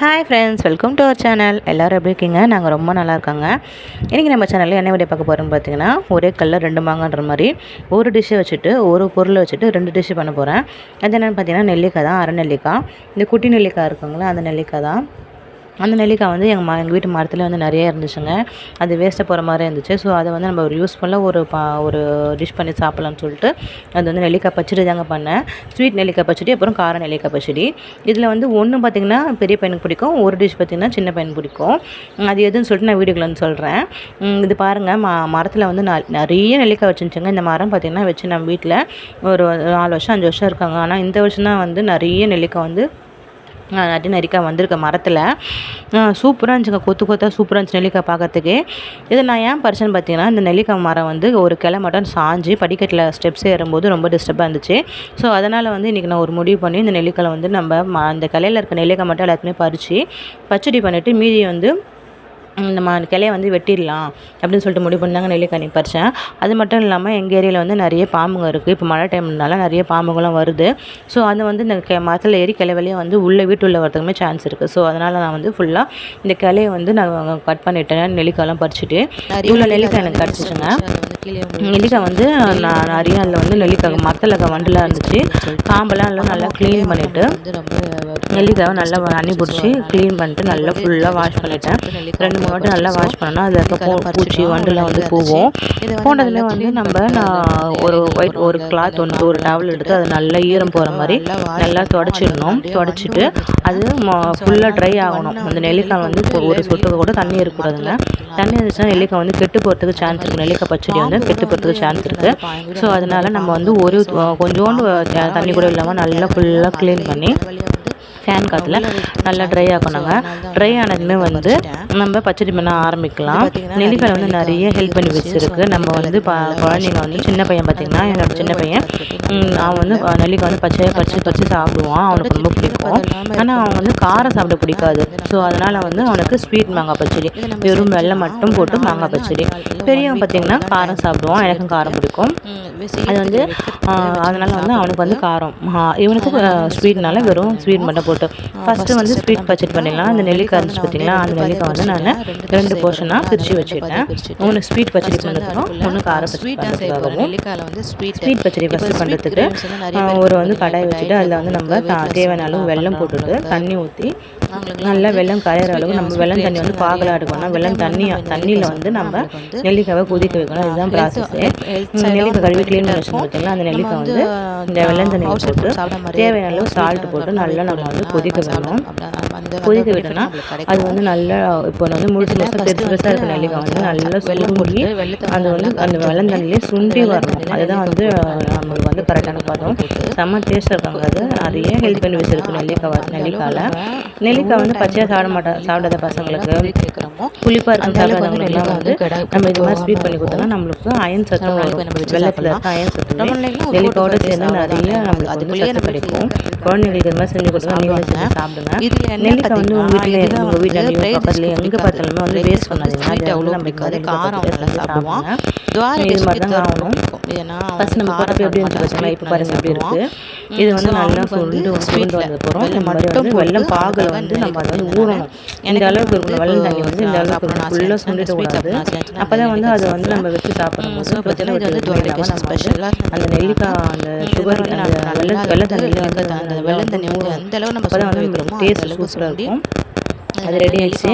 Hi friends welcome to our channel எல்லோரும் எப்படி இருக்கீங்க? நாங்கள் ரொம்ப நல்லா இருக்காங்க. இன்றைக்கி நம்ம சேனலில் என்ன வீடியோ பார்க்க போகிறோம்னு பார்த்தீங்கன்னா ஒரே கல்லில் ரெண்டு மாங்கன்ற மாதிரி ஒரு டிஷ்ஷை வச்சுட்டு ஒரு பொருளை வச்சுட்டு ரெண்டு டிஷ்ஷு பண்ண போகிறேன் அது என்னென்னு பார்த்தீங்கன்னா நெல்லிக்காய் தான். அரை நெல்லிக்காய். இந்த குட்டி நெல்லிக்காய் இருக்குங்களா அந்த நெல்லிக்காய் தான். அந்த நெல்லிக்காய் வந்து எங்கள் மா எங்கள் வீட்டு மரத்தில் வந்து நிறைய இருந்துச்சுங்க. அது வேஸ்ட்டாக போகிற மாதிரி இருந்துச்சு. ஸோ அதை வந்து நம்ம ஒரு யூஸ்ஃபுல்லாக ஒரு பா ஒரு டிஷ் பண்ணி சாப்பிட்லான்னு சொல்லிட்டு அது வந்து நெல்லிக்காய் பச்சடி தாங்க பண்ணேன். ஸ்வீட் நெல்லிக்காய் பச்சடி அப்புறம் கார நெல்லிக்காய் பச்சடி. இதில் வந்து ஒன்று பார்த்திங்கன்னா பெரிய பையனுக்கு பிடிக்கும் ஒரு டிஷ் பார்த்திங்கன்னா சின்ன பையனுக்கு பிடிக்கும். அது எதுன்னு சொல்லிட்டு நான் வீடியோவில் சொல்கிறேன் இது பாருங்கள் ம மரத்தில் வந்து ந- நிறைய நெல்லிக்காய் வச்சுருந்துச்சுங்க. இந்த மரம் பார்த்திங்கன்னா வச்சு நம்ம வீட்டில் ஒரு நாலு வருஷம் அஞ்சு வருஷம் இருக்காங்க. ஆனால் இந்த வருஷம் தான் வந்து நிறைய நெல்லிக்காய் வந்து நட்டு நெறிக்காய் வந்திருக்க மரத்தில். சூப்பராக இருந்துச்சுங்க கொத்து கொத்தாக சூப்பராக இருந்துச்சு நெல்லிக்காய் பார்க்கறதுக்கு இது நான் ஏன் பறிச்சேன்னு பார்த்தீங்கன்னா இந்த நெல்லிக்காய் மரம் வந்து ஒரு கிளை மட்டும் சாஞ்சு படிக்கட்டில் ஸ்டெப்ஸ் ஏறும்போது ரொம்ப டிஸ்டர்பாக இருந்துச்சு. ஸோ அதனால் வந்து இன்றைக்கி நான் ஒரு முடிவு பண்ணி இந்த நெல்லிக்காய் வந்து நம்ம ம அந்த கிளையில இருக்க நெல்லிக்காய் மட்டும் எல்லாத்தையுமே பறித்து பச்சடி பண்ணிவிட்டு மீதி வந்து நம்ம கிளைய வந்து வெட்டிடலாம் அப்படின்னு சொல்லிட்டு முடிவு பண்ணாங்க நெல்லிக்காய் நீ பறித்தேன் அது மட்டும் இல்லாமல் எங்கள் ஏரியாவில் வந்து நிறைய பாம்புங்க இருக்குது இப்போ மழை டைம்னால நிறைய பாம்புங்களும் வருது. ஸோ அது வந்து இந்த கெ மரத்தில் ஏறி கிளை வழியாக வந்து உள்ளே வீட்டுள்ள வரதுக்குமே சான்ஸ் இருக்குது ஸோ அதனால் நான் வந்து ஃபுல்லாக இந்த கிளையை வந்து நான் கட் பண்ணிட்டேன். நெல்லிக்காயெல்லாம் பறிச்சுட்டு. இவ்வளோ நெல்லிக்காய் எனக்கு கிடச்சிச்சுங்க. நெல்லிக்காய் வந்து நான் நிறைய அதில் வந்து நெல்லிக்காய் மரத்தில் வண்டுலாம் இருந்துச்சு. காம்பெல்லாம் எல்லாம் நல்லா க்ளீன் பண்ணிவிட்டு நெல்லிக்காவை நல்லா தண்ணி பிடிச்சி க்ளீன் பண்ணிட்டு நல்லா ஃபுல்லாக வாஷ் பண்ணிட்டேன். ரெண்டு வாட்டி நல்லா வாஷ் பண்ணோன்னா அதில் இருக்க பூச்சி வண்டுலாம் வந்து போகும். போனதுல வந்து நம்ம நான் ஒரு ஒயிட் ஒரு கிளாத் ஒன்று ஒரு டவல் எடுத்து அது நல்லா ஈரம் போகிற மாதிரி நல்லா தொடச்சிடணும். தொடச்சிட்டு அது ஃபுல்லாக ட்ரை ஆகணும். அந்த நெல்லிக்காய் வந்து ஒரு சொட்டுக்கு கூட தண்ணி இருக்கக்கூடாதுங்க தண்ணி இருந்துச்சுன்னா நெல்லிக்காய் வந்து கெட்டு போகிறதுக்கு சான்ஸ் இருக்குது நெல்லிக்காய் பச்சடி வந்து கெட்டு போகிறதுக்கு சான்ஸ் இருக்குது ஸோ அதனால நம்ம வந்து ஒரு கொஞ்சோண்டு தண்ணி கூட இல்லாமல் நல்லா ஃபுல்லாக க்ளீன் பண்ணி ஃபேன் காற்றுல நல்லா ட்ரை ஆக்கணுங்க ட்ரை ஆனதுமே வந்து நம்ம பச்சடி பண்ண ஆரம்பிக்கலாம். நெல்லிக்காய் வந்து நிறைய ஹெல்ப் பண்ணி வச்சிருக்கு. நம்ம வந்து ப குழந்தைங்க வந்து சின்ன பையன் பார்த்திங்கன்னா என்னோட சின்ன பையன். அவன் வந்து நெல்லிக்காய் வந்து பச்சையாக பறிச்சு பறிச்சு சாப்பிடுவான். அவனுக்கு ரொம்ப பிடிக்கும். ஆனால் அவன் வந்து காரம் சாப்பிட பிடிக்காது. ஸோ அதனால் வந்து அவனுக்கு ஸ்வீட் மாங்காய் பச்சடி. வெறும் வெள்ளம் மட்டும் போட்டு மாங்காய் பச்சடி. பெரியவன் பார்த்திங்கன்னா காரம் சாப்பிடுவான். எனக்கும் காரம் பிடிக்கும். அது வந்து அதனால் வந்து அவனுக்கு வந்து காரம். இவனுக்கு ஸ்வீட்னால வெறும் ஸ்வீட் மட்டும் போட்டு ஃபஸ்ட்டு வந்து ஸ்வீட் பட்ஜெட் பண்ணிடலாம். அந்த நெல்லிக்காய் இருந்துச்சு பார்த்தீங்களா? அந்த நெல்லிக்காய் வந்து நான் ரெண்டு போர்ஷனாக பிரித்து வச்சுட்டேன் ஒன்று ஸ்வீட் பச்சடி பண்ணுறதுக்கும் ஒன்று கார பச்சடி பண்ணுறதுக்காகவும் ஸ்வீட் ஸ்வீட் பச்சடி ஃபஸ்ட்டு பண்ணுறதுக்கு ஒரு வந்து கடாய் வச்சுட்டு அதில் வந்து நம்ம தேவையான அளவு வெல்லம் போட்டுட்டு தண்ணி ஊற்றி நல்லா வெல்லம் கரையிற அளவு நம்ம வெல்லம் தண்ணி வந்து பாகலாக எடுக்கணும். வெல்லம் தண்ணி தண்ணியில் வந்து நம்ம நெல்லிக்காவை கொதிக்க வைக்கணும். இதுதான் ப்ராசஸ்ஸு நெல்லிக்காய் கழுவி க்ளீன் பண்ணி வச்சுருக்கோம் பார்த்தீங்களா அந்த நெல்லிக்காய் வந்து இந்த வெல்லம் தண்ணி போட்டு தேவையான அளவு சால்ட் போட்டு நல்லா நம்ம வந்து கொதிக்க வைக்கணும் கொதிக்க விட்டோம்னா அது வந்து நல்லா இப்போ வந்து முழுசு முழுசாக பெருசு பெருசாக இருக்க நெல்லிக்காய் வந்து நல்லா சுருங்கி அது வந்து அந்த வெள்ளம் தண்ணியிலே சுண்டி வரணும். அதுதான் வந்து நம்மளுக்கு வந்து கரெக்டான பதம் செம்ம டேஸ்ட்டாக இருக்காங்க அது. நிறைய ஹெல்ப் பண்ணி வச்சிருக்கு நெல்லிக்காய் நெல்லிக்காயில். நெல்லிக்காய் வந்து பச்சையாக சாப்பிட மாட்டா சாப்பிடாத பசங்களுக்கு. புளிப்பாக இருக்கும் சாப்பிடாதவங்களுக்குலாம் வந்து நம்ம இது மாதிரி ஸ்வீட் பண்ணி கொடுத்தோம்னா நம்மளுக்கு அயன் சத்து வரும். வெள்ளத்தில் இருக்க அயன் சத்து. நெல்லிக்காயோட சேர்ந்து நிறைய நம்மளுக்கு வந்து சத்து கிடைக்கும். குழந்தைங்களுக்கு இது மாதிரி செஞ்சு கொடுத்தா நீங்களும் செஞ்சு சாப்பிடுங்க நெல்லிக்காய் வந்து உங்கள் வீட்டில் உங்கள் வீட்டில் வந்து பக்கத்தில் எங்கே பார்த்தாலுமே வந்து வேஸ்ட் பண்ணாதீங்க. sweet அது அவ்வளோ வந்து நம்மளுக்கு வந்து காரம் துவாரி இது மாதிரி தான் ஆகணும் ஃபர்ஸ்ட் நம்ம காரம் எப்படி நல்லா பார்த்தீங்களா இப்போ பாருங்க எப்படி இருக்குது இது வந்து நல்லா சுருண்டு சுருண்டு வந்ததுக்கப்புறம் இந்த மாதிரி வந்து வெள்ளம் பாகில் வந்து நம்ம அதை வந்து ஊறணும். இந்த அளவுக்கு இருக்கணும் வெள்ளம் தண்ணி வந்து இந்த அளவுக்கு இருக்கணும் ஃபுல்லாக சுண்டிட்டு கூடாது அப்போ தான் வந்து அதை வந்து நம்ம வச்சு சாப்பிடும்போது நம்ம வந்து அந்த நெல்லிக்காய் அந்த சுகர் அந்த வெள்ளம் வெள்ளம் தண்ணியில் வந்து அந்த வெள்ளம் தண்ணி வந்து எந்த அளவு நம்ம வந்து டேஸ்ட் அந்த சூப்பராக சுண்டி இருக்கும் அது ரெடி ஆயிடுச்சு.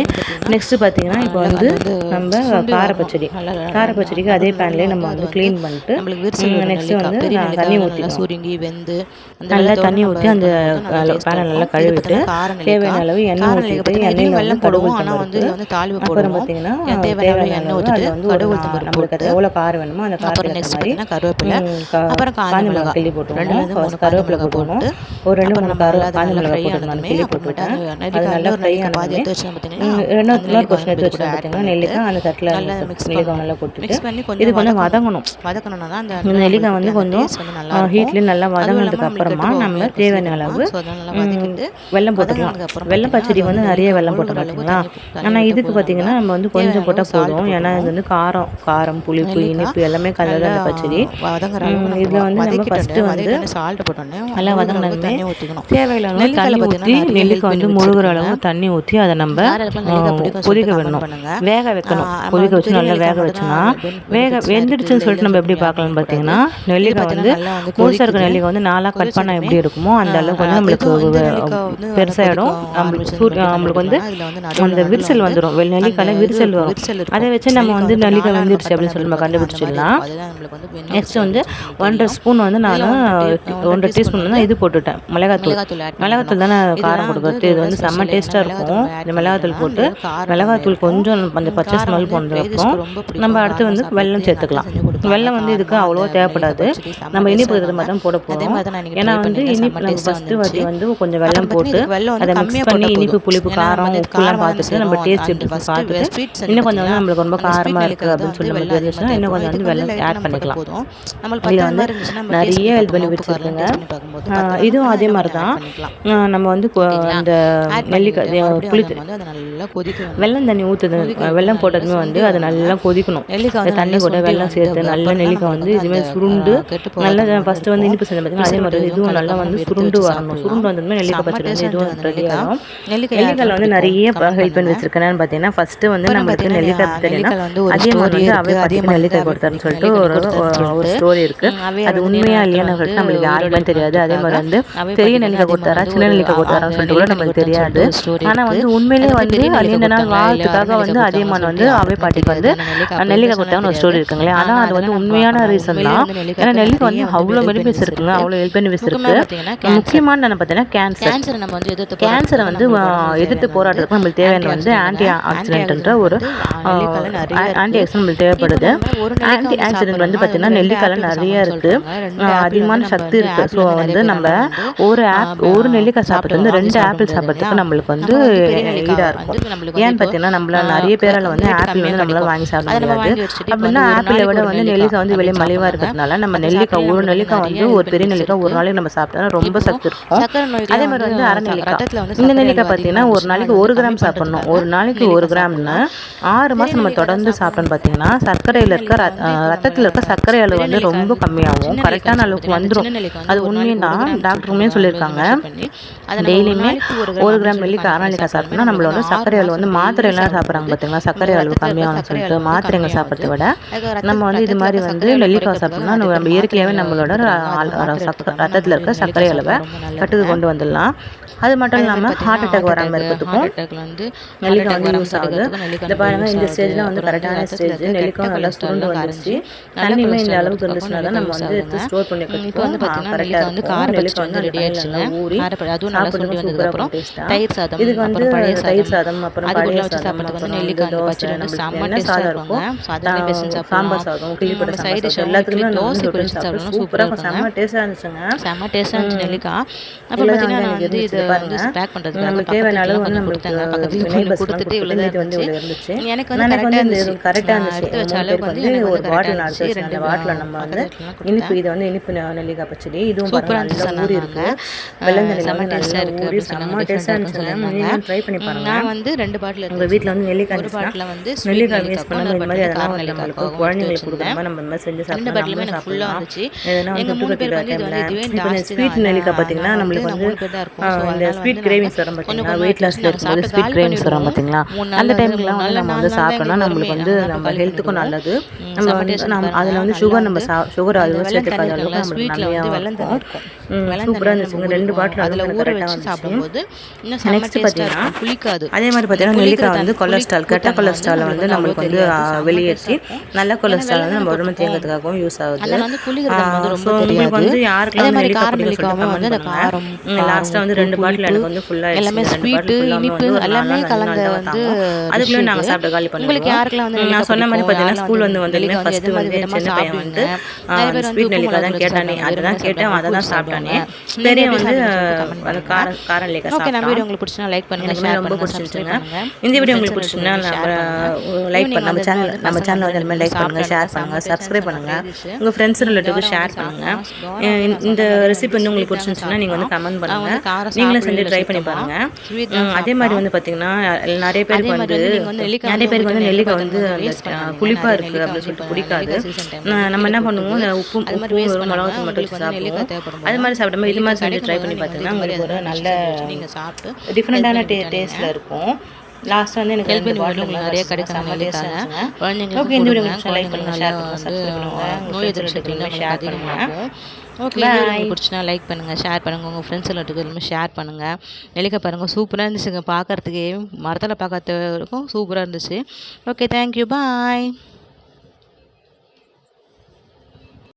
நெக்ஸ்ட்டு பார்த்தீங்கன்னா இப்போ வந்து நம்ம கார பச்சடி. கார பச்சடிக்கு அதே பேன்லேயே நம்ம வந்து க்ளீன் பண்ணிட்டு நெக்ஸ்ட்டு வந்து நான் தண்ணி நல்லா ஊற்றிக்கணும் சுருங்கி வெந்து அந்த நல்லா தண்ணி ஊற்றி அந்த நல்லா பேனை. நல்லா கழுவிட்டு. தேவையான அளவு எண்ணெய் ஊற்றிட்டு எண்ணெயில் வெள்ளம் போடுவோம். ஆனால் வந்து தாளிவு போடுவோம். பார்த்தீங்கன்னா தேவையான எண்ணெய் ஊற்றிட்டு அது வந்து ஒரு கடுகு நம்மளுக்கு அது எவ்வளோ காரம் வேணுமோ அந்த காரத்துக்கு நெக்ஸ்ட் பார்த்தீங்கன்னா கருவேப்பிலை. அப்புறம் காஞ்ச மிளகாய் கிள்ளி ரெண்டுல இருந்து போட்டுருவோம் மூணு கருவேப்பிலை காஞ்ச மிளகாய் போட்டுருவோம். போட்டு ஒரு ரெண்டு எடுத்து நெல்லிக்காய் அந்த தட்டில் மிக்ஸ் நெல்லிக்காய் போட்டு இது கொஞ்சம் வதங்கணும். வதக்கணும்னா அந்த நெல்லிக்காய் வந்து கொஞ்சம் ஹீட்லேயும் நல்லா வதங்கினதுக்கு அப்புறமா நம்ம தேவையான அளவு வெள்ளம் போட்டுக்கலாம். வெள்ளம் பச்சடி வந்து நிறைய வெள்ளம் போட்டு பார்த்தீங்களா ஆனால் இதுக்கு பார்த்தீங்கன்னா நம்ம வந்து கொஞ்சம் போட்டால் போதும். ஏன்னா இது வந்து காரம் காரம் புளிப்பு இனிப்பு எல்லாமே கலந்து அந்த பச்சடி. இதில் வந்து நம்ம ஃபஸ்ட்டு வந்து சால்ட் போட்டோன்னே நல்லா வதங்கினதுமே தேவையில்லாமல் தண்ணி ஊற்றி நெல்லிக்காய் வந்து முழுகிற அளவு தண்ணி ஊற்றி அதை நம்ம கொதிக்க விடணும் வேக வைக்கணும். கொதிக்க வச்சு நல்லா வேக வச்சோம்னா வேக வெந்துடுச்சுன்னு சொல்லிட்டு நம்ம எப்படி பார்க்கலாம்னு பார்த்தீங்கன்னா நெல்லிக்காய் வந்து முழுசாக இருக்க நெல்லிக்காய் வந்து நாளாக கட் பண்ணால் எப்படி இருக்குமோ அந்த அளவுக்கு வந்து நம்மளுக்கு பெருசாகிடும் நம்மளுக்கு சூரிய நம்மளுக்கு வந்து அந்த விரிசல் வந்துடும் நெல்லிக்காயில் விரிசல் வரும். அதை வச்சு நம்ம வந்து நெல்லிக்காய் வந்துடுச்சு அப்படின்னு சொல்லி நம்ம கண்டுபிடிச்சிடலாம். நெக்ஸ்ட் வந்து ஒன்றரை ஸ்பூன் வந்து நான் ஒன்றரை டீஸ்பூன். வந்து இது போட்டுவிட்டேன் மிளகாத்தூள். மிளகாத்தூள் தானே காரம் கொடுக்குறது இது வந்து செம்ம டேஸ்ட்டாக இருக்கும் மிளகாத்தூள் போட்டு மிளகாத்தூள் கொஞ்சம் அந்த பச்சை ஸ்மெல் போனதுக்கப்புறம் நம்ம அடுத்து வந்து வெள்ளம் சேர்த்துக்கலாம். வெள்ளம் வந்து இதுக்கு அவ்வளோவா தேவைப்படாது. நம்ம இனிப்பு இது மாதிரி தான் போட போகிறோம் ஏன்னா வந்து இனிப்பு நம்ம ஃபஸ்ட்டு வாட்டி வந்து கொஞ்சம் வெள்ளம் போட்டு அதை மிக்ஸ் பண்ணி இனிப்பு புளிப்பு காரம் உப்புலாம் பார்த்துட்டு நம்ம டேஸ்ட் எப்படி பார்த்துட்டு இன்னும் கொஞ்சம் வந்து நம்மளுக்கு ரொம்ப காரமாக இருக்குது அப்படின்னு சொல்லி நம்மளுக்கு இன்னும் கொஞ்சம் வந்து வெள்ளம் ஆட் பண்ணிக்கலாம். இதில் வந்து நிறைய ஹெல்ப் பெனிஃபிட்ஸ் இருக்குங்க. இதுவும் அதே மாதிரி தான். நம்ம வந்து இந்த நெல்லிக்காய் புளி ஊற்று வெள்ளம் தண்ணி ஊற்றுது வெள்ளம் போட்டதுமே வந்து அது நல்லா கொதிக்கணும். தண்ணி கூட வெள்ளம் சேர்த்து நல்லா நெல்லிக்காய் வந்து இதுமாதிரி சுருண்டு நல்லா ஃபர்ஸ்ட் வந்து இனிப்பு செஞ்ச பார்த்தீங்கன்னா அதே மாதிரி இதுவும் நல்லா வந்து சுருண்டு வரணும். சுருண்டு வந்ததுமே நெல்லிக்காய் பச்சடி வந்து இதுவும் ரெடி ஆகும் நெல்லிக்காயில் வந்து நிறைய ஹெல்ப் பண்ணி வச்சிருக்கேன்னு பார்த்தீங்கன்னா ஃபர்ஸ்ட் வந்து நம்மளுக்கு நெல்லிக்காய் அதே மாதிரி வந்து அவை அதே நெல்லிக்காய் கொடுத்தாருன்னு சொல்லிட்டு ஒரு ஒரு ஸ்டோரி இருக்குது அது உண்மையா இல்லையான்னு சொல்லிட்டு நம்மளுக்கு யாருமே தெரியாது. அதே மாதிரி வந்து பெரிய நெல்லிக்காய் கொடுத்தாரா சின்ன நெல்லிக்காய் கொடுத்தாரான்னு சொல்லிட்டு கூட நம்மளுக்கு தெரியாது ஆனால் வந்து உண்மையிலேயே வந்து நீண்ட நாள் வாழ்த்துக்காக வந்து அதியமான் வந்து அவை பாட்டிக்கு வந்து நெல்லிக்காய் கொடுத்தாங்கன்னு ஒரு ஸ்டோரி இருக்குங்களே. ஆனால் அது வந்து உண்மையான ரீசன் தான். ஏன்னா நெல்லிக்கா வந்து அவ்வளோ பெனிஃபிட்ஸ் இருக்குங்க. அவ்வளோ ஹெல்ப் பெனிஃபிட்ஸ் இருக்கு முக்கியமான நம்ம பார்த்தீங்கன்னா கேன்சர் கேன்சரை நம்ம வந்து எதிர்த்து கேன்சரை வந்து எதிர்த்து போராட்டத்துக்கு நம்மளுக்கு தேவையான வந்து ஆன்டி ஆக்சிடென்ட்ன்ற ஒரு ஆன்டி ஆக்சிடென்ட் நம்மளுக்கு தேவைப்படுது. ஆன்டி ஆக்சிடென்ட் வந்து பார்த்தீங்கன்னா நெல்லிக்காய் நிறைய இருக்குது அதிகமான சக்தி இருக்குது ஸோ வந்து நம்ம ஒரு ஆப் ஒரு நெல்லிக்காய் சாப்பிட்றது வந்து ரெண்டு ஆப்பிள் சாப்பிட்றதுக்கு நம்மளுக்கு வந்து ஈடாக இருக்கும்? ஏன்னு பார்த்தீங்கன்னா நம்மளால் நிறைய பேரால் வந்து ஆப்பிள் வந்து நம்மளால் வாங்கி சாப்பிட முடியாது. ஆப்பிளை விட வந்து நெல்லிக்காய் வந்து வெளியே மலிவாக இருக்கிறதுனால நம்ம நெல்லிக்காய் ஒரு நெல்லிக்காய் வந்து ஒரு பெரிய நெல்லிக்காய் ஒரு நாளைக்கு நம்ம சாப்பிட்டா ரொம்ப சத்து இருக்கும். அதே மாதிரி வந்து அரை நெல்லிக்காய். நெல்லிக்காய் பார்த்தீங்கன்னா ஒரு நாளைக்கு ஒரு கிராம் சாப்பிடணும். ஒரு நாளைக்கு ஒரு கிராம்னா ஆறு மாதம் நம்ம தொடர்ந்து சாப்பிட்டோம்னு பார்த்தீங்கன்னா சர்க்கரையில் இருக்க ரத்தத்தில் இருக்க சர்க்கரை அளவு வந்து ரொம்ப கம்மியாகும். கரெக்டான அளவுக்கு வந்துடும் அது உண்மையும் டாக்டருமே சொல்லியிருக்காங்க டெய்லியுமே ஒரு கிராம் நெல்லிக்காய் அரை நெல்லிக்காய் பார்த்தோம்னா நம்மளோட சர்க்கரை அளவு வந்து மாத்திரையெல்லாம் சாப்பிட்றாங்க பார்த்தீங்களா சர்க்கரை அளவு கம்மியாகணும்னு சொல்லிட்டு மாத்திரைங்க சாப்பிட்றத விட நம்ம வந்து இது மாதிரி வந்து நெல்லிக்காய் சாப்பிட்டோம்னா நம்ம இயற்கையாகவே நம்மளோட ரத்தத்தில் இருக்க சர்க்கரை அளவை கட்டுக்கு கொண்டு வந்துடலாம். அது மட்டும் இல்லாமல் ஹார்ட் அட்டாக் வராமல் இருக்கிறதுக்கும் வந்து நெல்லிக்காய் வந்து யூஸ் ஆகுது. இந்த பாருங்கள் இந்த ஸ்டேஜில் வந்து கரெக்டான ஸ்டேஜ் நெல்லிக்காய் நல்லா சுருண்டு வந்துருச்சு. தண்ணியுமே இந்த அளவுக்கு இருந்துச்சுன்னா தான் நம்ம வந்து எடுத்து ஸ்டோர் பண்ணி இப்போ வந்து பார்த்தீங்கன்னா நெல்லிக்காய் வந்து கார நெல்லிக்காய் வந்து ரெடி ஆயிடுச்சுங்க ஊறி அதுவும் நல்லா சுருண்டு வந்ததுக்கப்புறம் தயிர் சாதம் இதுக்கு வந்து பழைய தயிர் சாதம். அப்புறம் பழைய சாதம் அப்புறம் நெல்லிக்காய் பச்சடி வந்து செம்ம டேஸ்ட்டாக இருக்கும் சாம்பார் சாதம் கிளிப்பட்ட சைடு எல்லாத்துக்குமே தோசை குறிச்சு சாப்பிடணும் சூப்பராக இருக்கும் செம்ம டேஸ்ட்டாக இருந்துச்சுங்க. செம்ம டேஸ்ட்டாக இருந்துச்சு நெல்லிக்காய். அப்புறம் பார்த்தீங்கன்னா நான் வந்து இது வந்து பேக் பண்ணுறதுக்கு நமக்கு தேவையான அளவு வந்து கொடுத்தாங்க. பக்கத்தில் கொஞ்சம் கொடுத்துட்டு இவ்வளோ இருந்துச்சு. எனக்கு வந்து கரெக்டாக இருந்துச்சு. கரெக்டாக இருந்துச்சு. வச்ச அளவுக்கு வந்து ஒரு பாட்டில் அடிச்சு ரெண்டு பாட்டில் நம்ம வந்து இனிப்பு இது வந்து இனிப்பு நெல்லிக்காய் பச்சடி இதுவும் சூப்பராக இருந்துச்சு ஊறி இருக்கு வெள்ளந்தெல்லாம் செம்ம டேஸ்ட்டாக இருக்குது செம்ம டேஸ்ட்டாக இருந்துச்சு ட்ரை பண்ணி பாருங்க. நான் வந்து ரெண்டு பாட்டில் உங்கள் வீட்டில் வந்து நெல்லிக்காய் ஒரு பாட்டில் வந்து நெல்லிக்காய் வேஸ்ட் பண்ணாமல் இந்த மாதிரி அதெல்லாம் வந்து நம்மளுக்கு குழந்தைங்களுக்கு கொடுக்காம நம்ம இந்த மாதிரி செஞ்சு சாப்பிட்டு பாட்டிலுமே எனக்கு ஃபுல்லாக இருந்துச்சு. எதனா வந்து தொட்டுக்கிற டைமில் ஸ்வீட் நெல்லிக்காய் பார்த்தீங்கன்னா நம்மளுக்கு வந்து இந்த ஸ்வீட் கிரேவிஸ் வரும் பார்த்தீங்கன்னா வெயிட் லாஸில் இருக்கும்போது ஸ்வீட் கிரேவிங்ஸ் வரும் பார்த்தீங்களா அந்த டைம்லாம் வந்து நம்ம வந்து சாப்பிட்டோம்னா நம்மளுக்கு வந்து நம்ம ஹெல்த்துக்கும் நல்லது. நம்ம வந்து நம்ம அதில் வந்து சுகர் நம்ம சா சுகர் அது சேர்த்துக்காத அளவுக்கு நம்மளுக்கு கம்மியாக சூப்பராக இருந்துச்சு ரெண்டு பாட்டில் அதில் ஊற வச்சு சாப்பிடும்போது நெக்ஸ்ட் பார்த்தீங்கன்னா புளிக்காது. அதே மாதிரி பார்த்தீங்கன்னா நெல்லிக்காய் வந்து கொலஸ்ட்ரால் கெட்ட கொலஸ்ட்ராலை வந்து நம்மளுக்கு வந்து வெளியேற்றி நல்ல கொலஸ்ட்ரால் வந்து நம்ம உடம்பு தேங்கிறதுக்காகவும் யூஸ் ஆகுது. ஸோ உங்களுக்கு வந்து யாருக்கெல்லாம் நெல்லிக்காய் வந்து லாஸ்ட்டாக வந்து ரெண்டு பாட்டில் எனக்கு வந்து ஃபுல்லாக எல்லாமே ஸ்வீட்டு இனிப்பு எல்லாமே கலந்த வந்து அதுக்குள்ளே நாங்கள் சாப்பிட்டு காலி பண்ணுவோம் உங்களுக்கு யாருக்கெல்லாம் வந்து நான் சொன்ன மாதிரி பார்த்தீங்கன்னா ஸ்கூல் வந்து வந்ததுமே ஃபஸ்ட்டு வந்து சின்ன பையன் வந்து ஸ்வீட் நெல்லிக்காய் தான் கேட்டானே அதுதான் கேட்டேன் அதை தான் சாப்பிட்டானே பெரிய வந்து கார காரம் நெல்லிக்காய் ஓகே நம்ம வீடியோ உங்களுக்கு பிடிச்சா லைக் பண்ணுங்க உண்மையிலே ரொம்ப பிடிச்சிருச்சுங்க. இந்த வீடியோ உங்களுக்கு பிடிச்சிங்கன்னா நம்ம லைக் பண்ண நம்ம சேனல் நம்ம சேனல் வந்து எல்லாமே லைக் பண்ணுங்கள் ஷேர் பண்ணுங்கள் சப்ஸ்கிரைப் பண்ணுங்கள் உங்கள் ஃப்ரெண்ட்ஸ் ரிலேட்டிவ்க்கு ஷேர் பண்ணுங்கள் இந்த ரெசிபி வந்து உங்களுக்கு பிடிச்சிருந்துச்சுன்னா நீங்கள் வந்து கமெண்ட் பண்ணுங்கள் நீங்களும் செஞ்சு ட்ரை பண்ணி பாருங்கள் அதே மாதிரி வந்து பார்த்தீங்கன்னா நிறைய பேருக்கு வந்து நிறைய பேருக்கு வந்து நெல்லிக்காய் வந்து புளிப்பாக இருக்குது அப்படின்னு சொல்லிட்டு பிடிக்காது. நம்ம என்ன பண்ணுவோம் இந்த உப்பு உப்பு ஒரு மிளகாத்தூள் மட்டும் சாப்பிடுவோம் அது மாதிரி சாப்பிடும்போது இது மாதிரி செஞ்சு ட்ரை பண்ணி பார்த்தீங்கன்னா உங்களுக்கு ஒரு நல்ல நீங்கள் சாப்பிட்டு டிஃப்ரெண்ட்டான டே டேஸ்ட்டில் இருக்கும். லாஸ்ட் வந்து எனக்கு ஹெல்ப் ரெண்டு உங்களுக்கு நிறைய கிடைக்கும். குழந்தைங்களுக்கு Okay, இந்த. உங்களுக்கு like பண்ணுங்க, share பண்ணுங்க, subscribe பண்ணுங்க. நோய் எதிர்ப்பு சக்தி share அதிகமாகும் ஓகே பிடிச்சினா லைக் பண்ணுங்கள் ஷேர் பண்ணுங்கள் உங்கள் ஃப்ரெண்ட்ஸ் எல்லாத்துக்கும் ஷேர் பண்ணுங்கள் நெல்லிக்காய் பாருங்கள் சூப்பராக இருந்துச்சுங்க. பார்க்கறதுக்கே மரத்தில் பார்க்கறதுக்கும் சூப்பராக இருந்துச்சு. Okay thank you bye